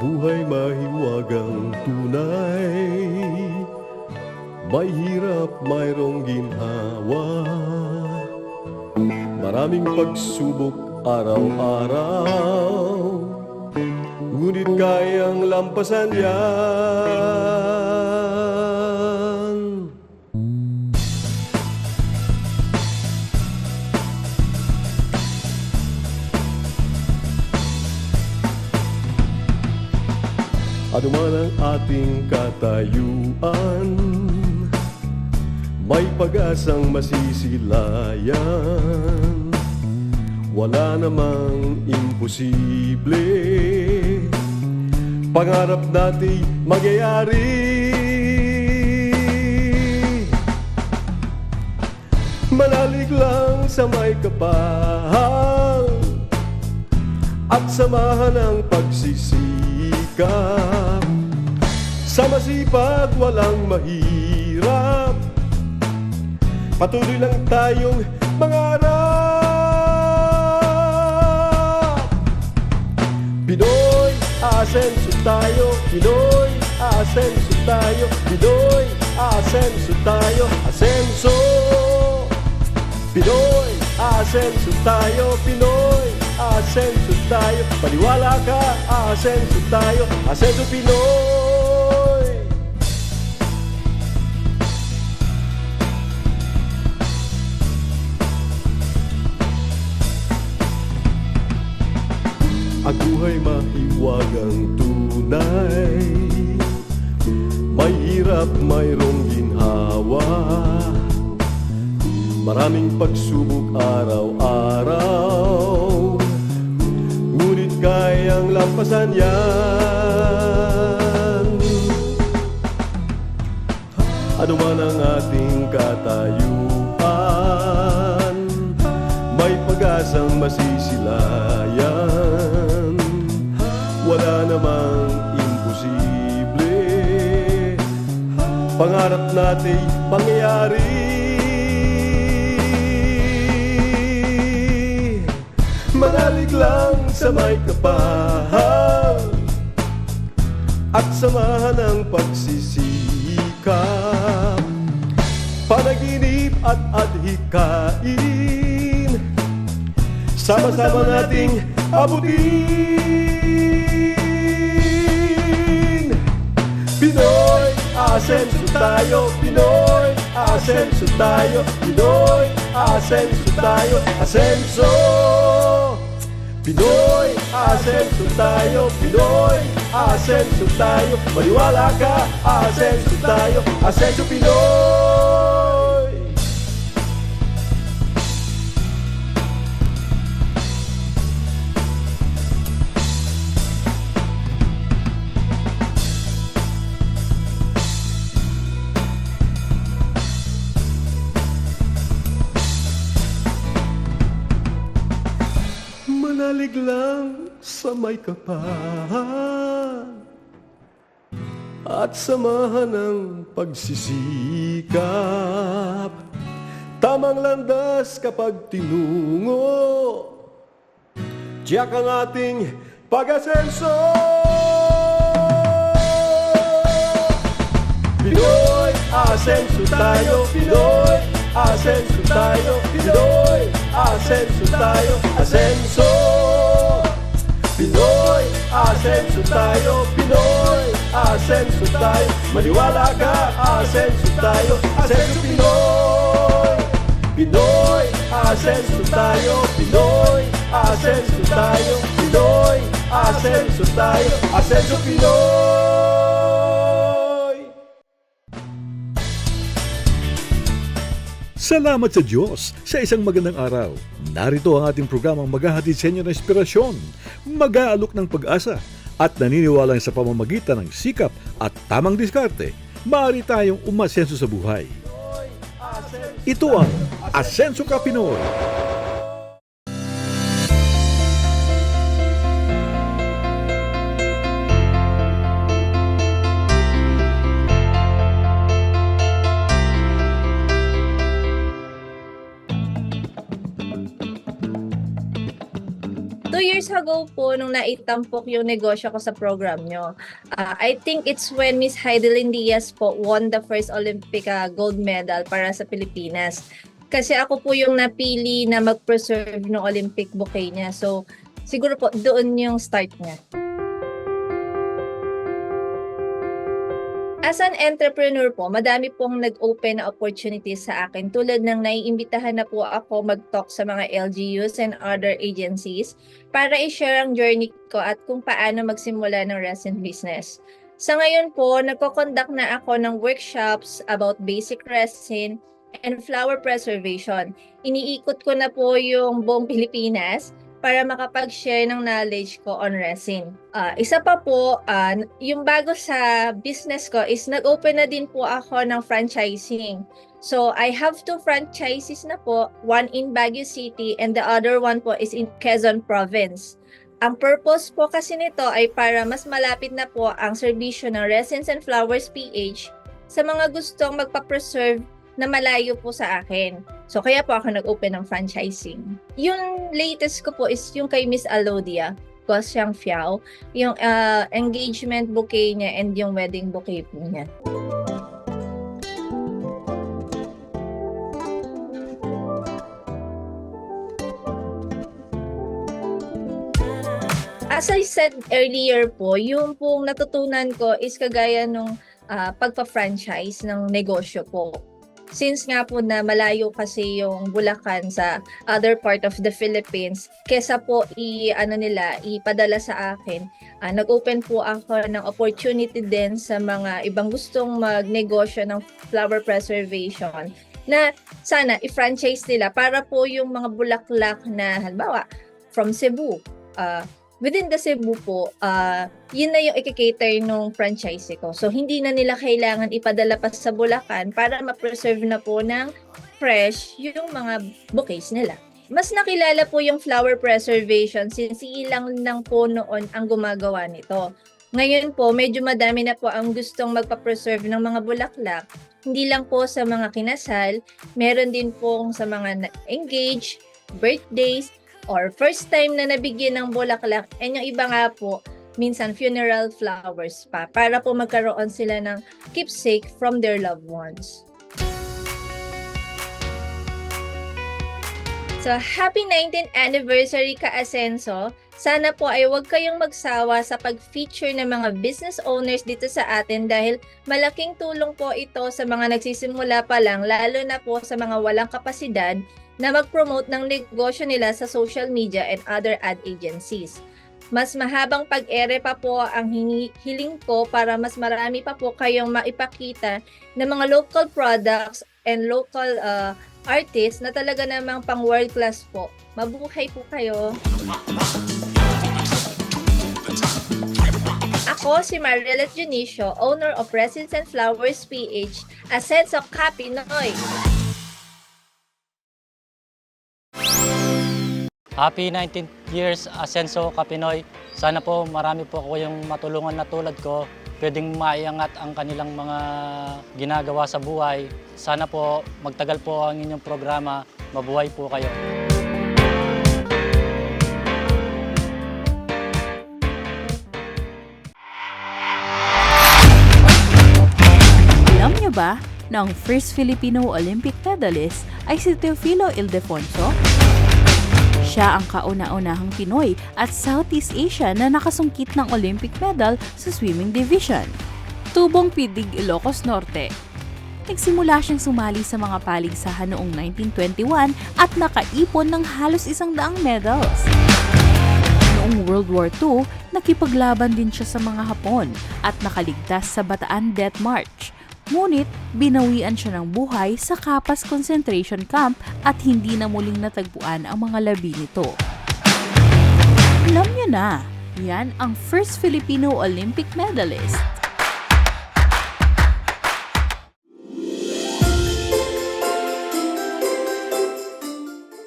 buhay mahiwagang tunay. May hirap, mayroong ginhawa. Maraming pagsubok araw-araw. Ngunit kayang lampasan yan Ano man ang ating katayuan. May pag-asang masisilayan. Wala namang imposible. Pangarap natin magyayari. Manalig lang sa may kapal At samahan ang pagsisikap Sa masipag walang mahirap. Patuloy lang tayong mangarap. Pinoy, asenso tayo. Pinoy, asenso tayo. Pinoy, asenso tayo. Asenso Pinoy, asenso tayo. Pinoy, asenso tayo. Paniwala ka, asenso tayo. Asenso Pinoy. Ang buhay mahiwagang tunay. May hirap, mayroong ginhawa. Maraming pagsubok araw-araw kayang lampasan yan. Ano man ang ating katayuan May pag-asang masisilayan. Wala namang imposible. Pangarap natin mangyayari Manalig lang sa may kapahal At samahan ang pagsisikap Panaginip at adhikain. Sama-sama nating abutin. Pinoy, asenso tayo Pinoy, asenso tayo Pinoy, asenso tayo Asenso Pinoy, asenso tayo Pinoy, asenso tayo. Maniwala ka, asenso tayo. Asenso Pinoy lang sa may kapal At samahan ng pagsisikap. Tamang landas kapag tinungo Tiyak ang ating pag-asenso. Pinoy, asenso tayo Pinoy, asenso tayo Pinoy, asenso tayo Asenso Pinoy, asenso tayo Pinoy, asenso tayo. Maniwala ka, asenso tayo Asenso Pinoy. Pinoy, asenso tayo Pinoy, asenso tayo Pinoy, asenso tayo Asenso Pinoy Salamat sa Diyos sa isang magandang araw. Narito ang ating programang maghahatid sa inyo ng inspirasyon, mag-aalok ng pag-asa, at naniniwala sa pamamagitan ng sikap at tamang diskarte, maaari tayong umasenso sa buhay. Ito ang Asenso Ka ago po, nung naitampok yung negosyo ko sa program nyo, ah, I think it's when Miss Heidelin Diaz po won the first Olympic ah, gold medal para sa Pilipinas. Kasi ako po yung napili na mag-preserve ng Olympic bouquet niya. So, siguro po doon yung start niya. As an entrepreneur po, madami pong nag-open na opportunities sa akin tulad ng naiimbitahan na po ako mag-talk sa mga LGUs and other agencies para i-share ang journey ko at kung paano magsimula ng resin business. Sa ngayon po, nagko-conduct na ako ng workshops about basic resin and flower preservation. Iniikot ko na po yung buong Pilipinas para makapag-share ng knowledge ko on resin. Ah, isa pa po, ah, yung bago sa business ko is nag-open na din po ako ng franchising. So, I have two franchises na po, one in Baguio City and the other one po is in Quezon Province. Ang purpose po kasi nito ay para mas malapit na po ang serbisyo ng Resins and Flowers PH sa mga gustong magpa-preserve na malayo po sa akin. So, kaya po ako nag-open ng franchising. Yung latest ko po is yung kay Miss Alodia, Xiang Fiao, yung ah, engagement bouquet niya and yung wedding bouquet niya. As I said earlier po, yung pong natutunan ko is kagaya nung ah, pagpa-franchise ng negosyo po. Since nga po na malayo kasi yung Bulacan sa other part of the Philippines, kesa po i ano nila ipadala sa akin, ah, nag-open po ako ng opportunity din sa mga ibang gustong magnegosyo ng flower preservation na sana i-franchise nila para po yung mga bulaklak na halimbawa from Cebu, ah, within the Cebu po, ah, yun na yung i-cater nung franchise ko. So, hindi na nila kailangan ipadala pa sa Bulacan para ma-preserve na po ng fresh yung mga bouquets nila. Mas nakilala po yung flower preservation since ilang lang po noon ang gumagawa nito. Ngayon po, medyo madami na po ang gustong magpa-preserve ng mga bulaklak. Hindi lang po sa mga kinasal, meron din po sa mga na- engaged, birthdays, or first time na nabigyan ng bulaklak. And yung iba nga po, minsan funeral flowers pa para po magkaroon sila ng keepsake from their loved ones. So, happy 19th anniversary ka Asenso. Sana po ay huwag kayong magsawa sa pag-feature ng mga business owners dito sa atin dahil malaking tulong po ito sa mga nagsisimula pa lang lalo na po sa mga walang kapasidad na mag-promote ng negosyo nila sa social media and other ad agencies. Mas mahabang pag-ere pa po ang hiling ko para mas marami pa po kayong maipakita ng mga local products and local uh, artists na talaga namang pang world class po. Mabuhay po kayo! Ako si Marilet Junicio, owner of Resins and Flowers PH, a sense of Kapinoy. Happy 19th years Asenso Kapinoy. Sana po marami po ako yung matulungan na tulad ko. Pwedeng maiangat ang kanilang mga ginagawa sa buhay. Sana po magtagal po ang inyong programa. Mabuhay po kayo. Alam niyo ba na ang first Filipino Olympic medalist ay si Teofilo Ildefonso? Siya ang kauna-unahang Pinoy at Southeast Asia na nakasungkit ng Olympic medal sa swimming division. Tubong Pidig, Ilocos Norte. Nagsimula siyang sumali sa mga paligsahan noong 1921 at nakaipon ng halos isang daang medals. Noong World War II, nakipaglaban din siya sa mga Hapon at nakaligtas sa Bataan Death March. Ngunit, binawian siya ng buhay sa Kapas Concentration Camp at hindi na muling natagpuan ang mga labi nito. Alam niyo na, yan ang first Filipino Olympic medalist.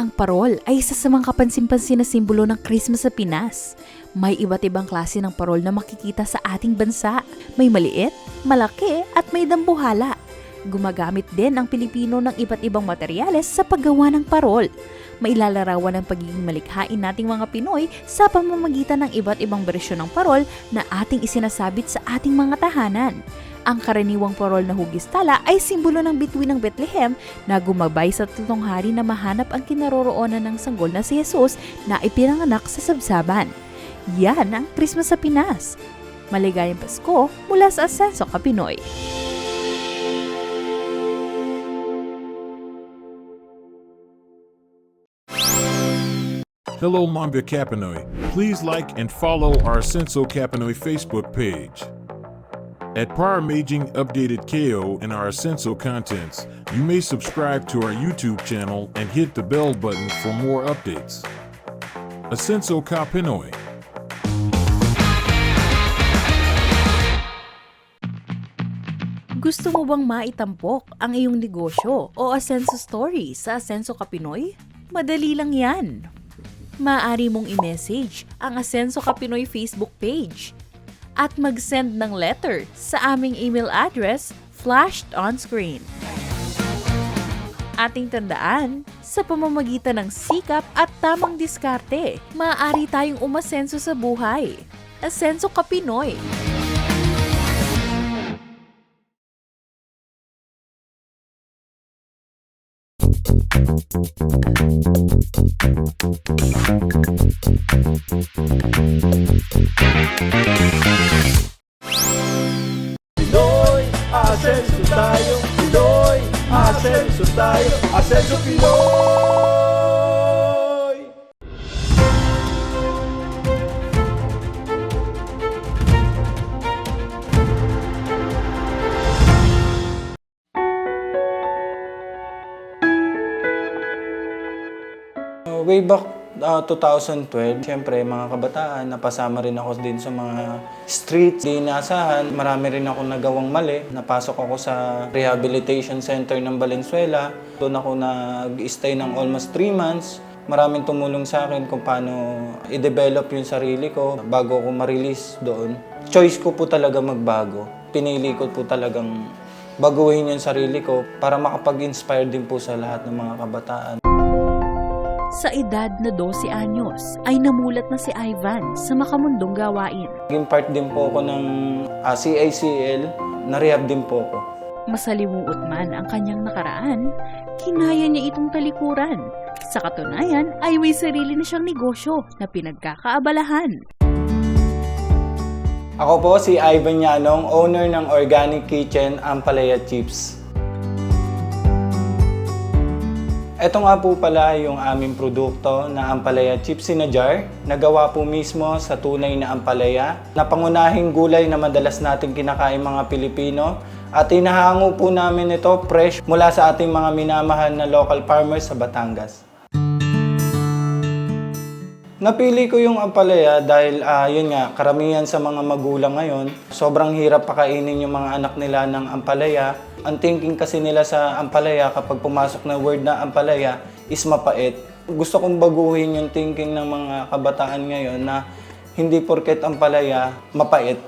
Ang parol ay isa sa mga kapansin-pansin na simbolo ng Christmas sa Pinas. May iba't ibang klase ng parol na makikita sa ating bansa. May maliit, malaki, at may dambuhala. Gumagamit din ang Pilipino ng iba't ibang materyales sa paggawa ng parol. Mailalarawan ang pagiging malikhain nating mga Pinoy sa pamamagitan ng iba't ibang bersyon ng parol na ating isinasabit sa ating mga tahanan. Ang karaniwang parol na hugis tala ay simbolo ng bituin ng Bethlehem na gumabay sa tutong hari na mahanap ang kinaroroonan ng sanggol na si Jesus na ipinanganak sa sabsaban. Yan ang Christmas sa Pinas. Maligayang Pasko mula sa Asenso Kapinoy. Hello, Mambia Kapanoy. Please like and follow our Senso Kapanoy Facebook page. At Prior Maging Updated KO and our Senso contents, you may subscribe to our YouTube channel and hit the bell button for more updates. Asenso Kapinoy. Gusto mo bang maitampok ang iyong negosyo o Asenso Story sa Asenso Kapinoy? Madali lang yan. Maaari mong i-message ang Asenso Kapinoy Facebook page at mag-send ng letter sa aming email address flashed on screen. Ating tandaan, sa pamamagitan ng sikap at tamang diskarte, maaari tayong umasenso sa buhay. Asenso Kapinoy. Pinoy, Way back uh, 2012, siyempre mga kabataan, napasama rin ako din sa mga streets, di inaasahan. Marami rin ako nagawang mali. Napasok ako sa rehabilitation center ng Valenzuela. Doon ako nag-stay ng almost 3 months. Maraming tumulong sa akin kung paano i-develop yung sarili ko bago ako ma-release doon. Choice ko po talaga magbago. Pinili ko po talagang baguhin yung sarili ko para makapag-inspire din po sa lahat ng mga kabataan. Sa edad na 12 anyos ay namulat na si Ivan sa makamundong gawain. Naging part din po ako ng ah, CICL, na-rehab din po ako. Masalimuot man ang kanyang nakaraan, kinaya niya itong talikuran. Sa katunayan ay may sarili na siyang negosyo na pinagkakaabalahan. Ako po si Ivan Yanong, owner ng Organic Kitchen Ampalaya Chips. Ito nga po pala yung aming produkto na Ampalaya Chips in a Jar. Nagawa po mismo sa tunay na ampalaya na pangunahing gulay na madalas nating kinakain mga Pilipino. At inahango po namin ito fresh mula sa ating mga minamahal na local farmers sa Batangas. Napili ko yung ampalaya dahil ah, yun nga, karamihan sa mga magulang ngayon, sobrang hirap pakainin yung mga anak nila ng ampalaya. Ang thinking kasi nila sa ampalaya kapag pumasok na word na ampalaya is mapait. Gusto kong baguhin yung thinking ng mga kabataan ngayon na hindi porket ampalaya, mapait.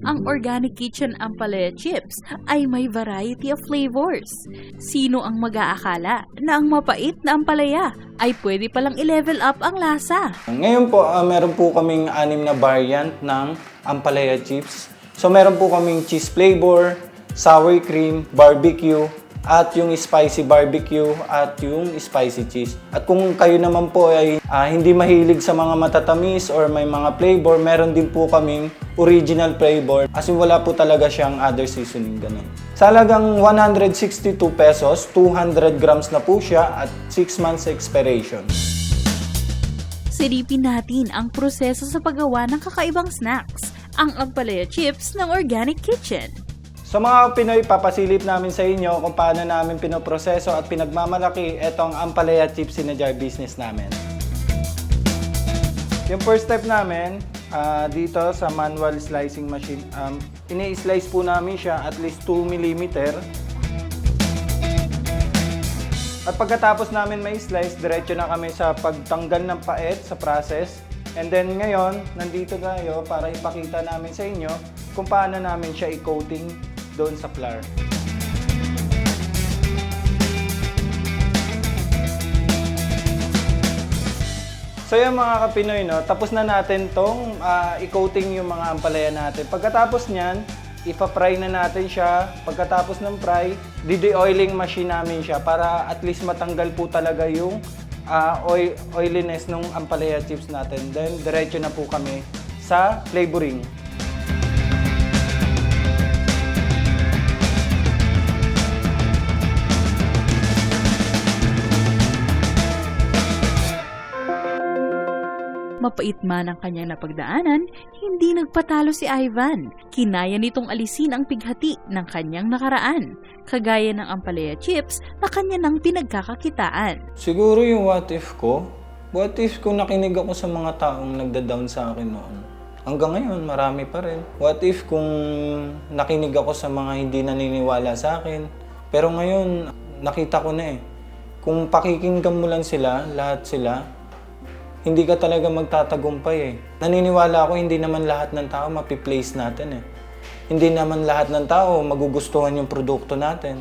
Ang Organic Kitchen Ampalaya Chips ay may variety of flavors. Sino ang mag-aakala na ang mapait na ampalaya ay pwede palang i-level up ang lasa? Ngayon po, ah, meron po kaming anim na variant ng ampalaya chips. So meron po kaming cheese flavor, sour cream, barbecue, at yung spicy barbecue at yung spicy cheese. At kung kayo naman po ay ah, hindi mahilig sa mga matatamis or may mga flavor, meron din po kaming original flavor. As in wala po talaga siyang other seasoning ganun. Sa halagang 162 pesos, 200 grams na po siya at 6 months expiration. Silipin natin ang proseso sa paggawa ng kakaibang snacks, ang Ampalaya Chips ng Organic Kitchen. Sa mga Pinoy, papasilip namin sa inyo kung paano namin pinoproseso at pinagmamalaki itong Ampalaya Chips in a Jar business namin. Yung first step namin, ah, dito sa manual slicing machine, um, ini-slice po namin siya at least 2 mm. At pagkatapos namin may slice, diretso na kami sa pagtanggal ng paet sa process. And then ngayon, nandito tayo para ipakita namin sa inyo kung paano namin siya i-coating doon sa FLAR. So yan mga kapinoy, no, tapos na natin tong uh, i-coating yung mga ampalaya natin. Pagkatapos niyan, ipa-fry na natin siya. Pagkatapos ng fry, dide-oiling machine namin siya para at least matanggal po talaga yung uh, oil, oiliness ng ampalaya chips natin. Then diretso na po kami sa flavoring. Mapait man ang kanyang napagdaanan, hindi nagpatalo si Ivan. Kinaya nitong alisin ang pighati ng kanyang nakaraan, kagaya ng ampalaya chips na kanya nang pinagkakakitaan. Siguro yung what if ko, what if kung nakinig ako sa mga taong nagda-down sa akin noon? Hanggang ngayon, marami pa rin. What if kung nakinig ako sa mga hindi naniniwala sa akin? Pero ngayon, nakita ko na eh. Kung pakikinggan mo lang sila, lahat sila, hindi ka talaga magtatagumpay eh. Naniniwala ako hindi naman lahat ng tao mapiplace natin eh. Hindi naman lahat ng tao magugustuhan yung produkto natin.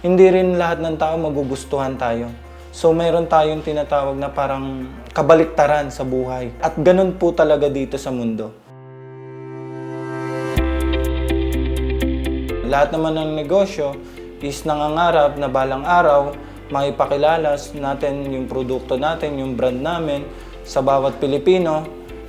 Hindi rin lahat ng tao magugustuhan tayo. So mayroon tayong tinatawag na parang kabaliktaran sa buhay. At ganun po talaga dito sa mundo. Lahat naman ng negosyo is nangangarap na balang araw maipakilala natin yung produkto natin, yung brand namin sa bawat Pilipino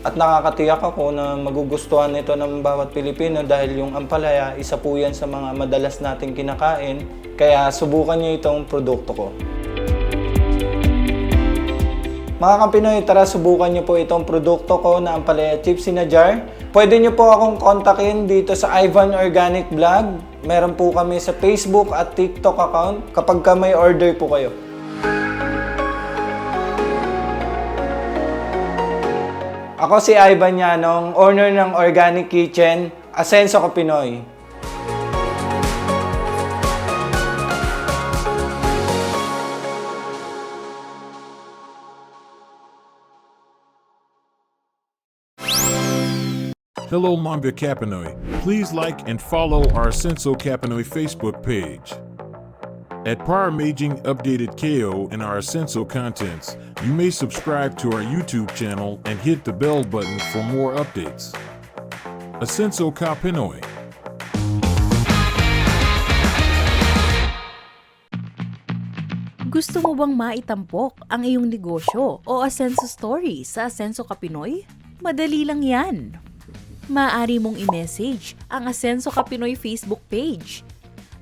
at nakakatiyak ako na magugustuhan ito ng bawat Pilipino dahil yung ampalaya, isa po yan sa mga madalas nating kinakain. Kaya subukan niyo itong produkto ko. Mga kapinoy, tara subukan niyo po itong produkto ko na ampalaya chips in a jar. Pwede niyo po akong kontakin dito sa Ivan Organic Vlog. Meron po kami sa Facebook at TikTok account kapag ka may order po kayo. Ako si Ivan Yanong, owner ng Organic Kitchen, Asenso ko Pinoy. Hello, Mamba Kapanoy. Please like and follow our Senso Kapanoy Facebook page. At Power Maging Updated KO and our Senso contents, you may subscribe to our YouTube channel and hit the bell button for more updates. Asenso Kapinoy. Gusto mo bang maitampok ang iyong negosyo o asenso story sa Asenso Kapinoy? Madali lang yan. Maaari mong i-message ang Asenso Kapinoy Facebook page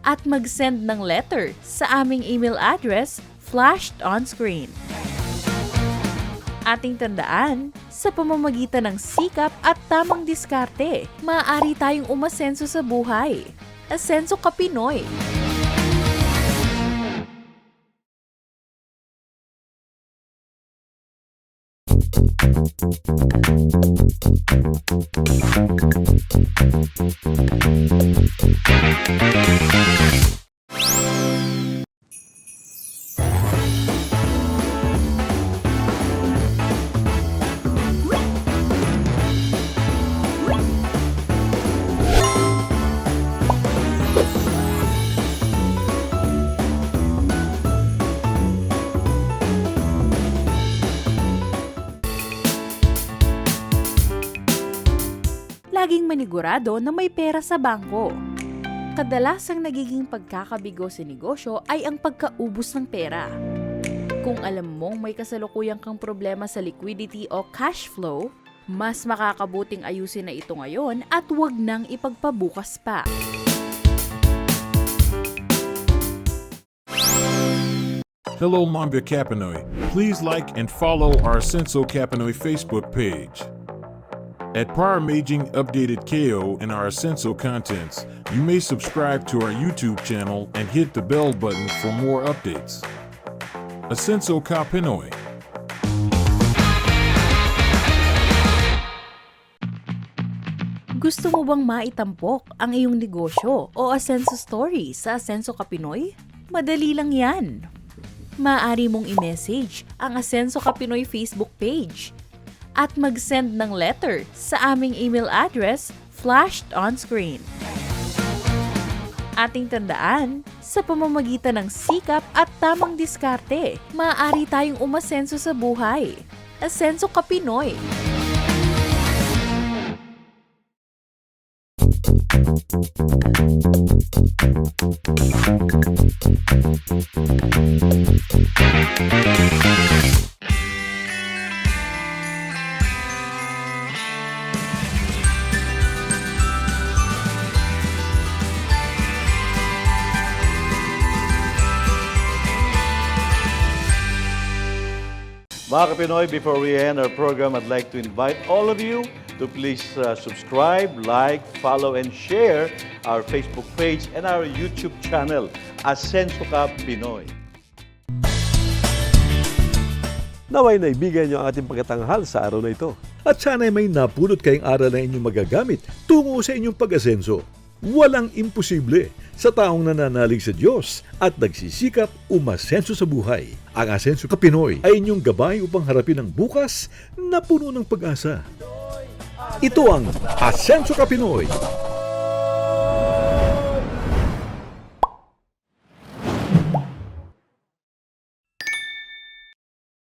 at mag-send ng letter sa aming email address flashed on screen. Ating tandaan, sa pamamagitan ng sikap at tamang diskarte, maaari tayong umasenso sa buhay. Asenso Kapinoy. laging manigurado na may pera sa bangko. Kadalasang nagiging pagkakabigo sa negosyo ay ang pagkaubos ng pera. Kung alam mong may kasalukuyang kang problema sa liquidity o cash flow, mas makakabuting ayusin na ito ngayon at huwag nang ipagpabukas pa. Hello, Mamba Kapanoy. Please like and follow our Senso Kapanoy Facebook page. At Maging Updated KO and our Senso contents, you may subscribe to our YouTube channel and hit the bell button for more updates. Asenso Kapinoy. Gusto mo bang maitampok ang iyong negosyo o asenso story sa Asenso Kapinoy? Madali lang yan. Maaari mong i-message ang Asenso Kapinoy Facebook page at mag-send ng letter sa aming email address flashed on screen. Ating tandaan, sa pamamagitan ng sikap at tamang diskarte, maaari tayong umasenso sa buhay. Asenso Ka Pinoy. Mga Kapinoy, before we end our program, I'd like to invite all of you to please uh, subscribe, like, follow, and share our Facebook page and our YouTube channel, Asenso Ka Pinoy. Naway naibigan niyo ang ating pagkatanghal sa araw na ito. At sana'y may napulot kayong aral na inyong magagamit tungo sa inyong pag-asenso. Walang imposible sa taong nananalig sa Diyos at nagsisikap umasenso sa buhay. Ang Asenso ka Pinoy ay inyong gabay upang harapin ang bukas na puno ng pag-asa. Ito ang Asenso ka Pinoy,